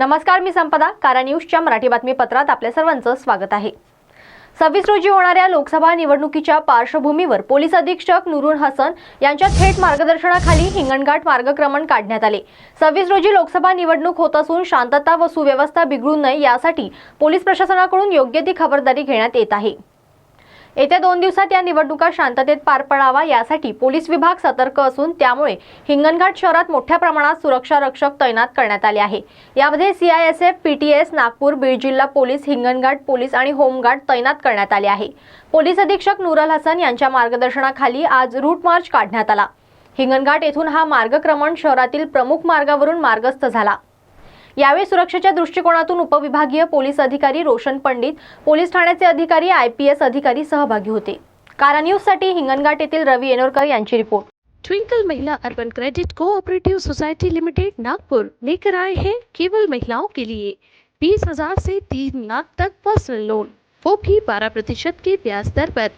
नमस्कार मी संपदा. कारा न्यूजच्या मराठी बातमीपत्रात आपल्या सर्वांचं स्वागत आहे. सव्वीस रोजी होणाऱ्या लोकसभा निवडणुकीच्या पार्श्वभूमीवर पोलीस अधीक्षक नुरुल हसन यांच्या थेट मार्गदर्शनाखाली हिंगणघाट मार्गक्रमण काढण्यात आले. सव्वीस रोजी लोकसभा निवडणूक होत असून शांतता व सुव्यवस्था बिघडू नये यासाठी पोलीस प्रशासनाकडून योग्य ती खबरदारी घेण्यात येत आहे. येत्या दोन दिवसात या निवडणुका शांततेत पार पडावा यासाठी पोलीस विभाग सतर्क असून त्यामुळे हिंगणघाट शहरात मोठ्या प्रमाणात सुरक्षा रक्षक तैनात करण्यात आले आहे. यामध्ये सीआयएसएफ पीटीएस नागपूर बीड जिल्हा पोलीस हिंगणघाट पोलीस आणि होमगार्ड तैनात करण्यात आले आहे. पोलीस अधीक्षक नूरल हसन यांच्या मार्गदर्शनाखाली आज रूट मार्च काढण्यात आला. हिंगणघाट येथून हा मार्गक्रमण शहरातील प्रमुख मार्गावरून मार्गस्थ झाला. यावेळी सुरक्षेच्या दृष्टिकोनातून उपविभागीय पोलीस अधिकारी रोशन पंडित पोलीस ठाण्याचे अधिकारी आय पी एस अधिकारी सहभागी होते. कारा न्यूजसाठी हिंगणघाट येथील रवी येनोरकर यांची report. Twinkle Mahila urban credit cooperative society limited Nagpur. लेकर आए हैं केवल महिलाओं के लिए. बीस हजार से तीन लाख तक पर्सनल लोन वो भी बारह प्रतिशत के ब्याज दर पर.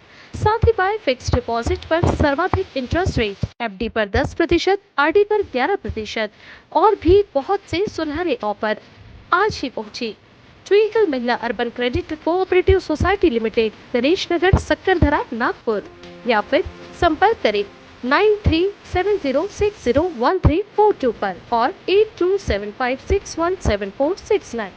साथ ही बाय फिक्स डिपॉजिट पर सर्वाधिक इंटरेस्ट रेट एफडी पर 10 प्रतिशत आरडी पर 11 प्रतिशत और भी बहुत से सुनहरे ऑफ़र आज ही पहुँची। Twinkle Mahila urban credit cooperative society limited Ganesh Nagar Sakkardara Nagpur या फिर संपर्क करें nine three seven zero six zero one three four two पर और eight two seven five six one seven four six nine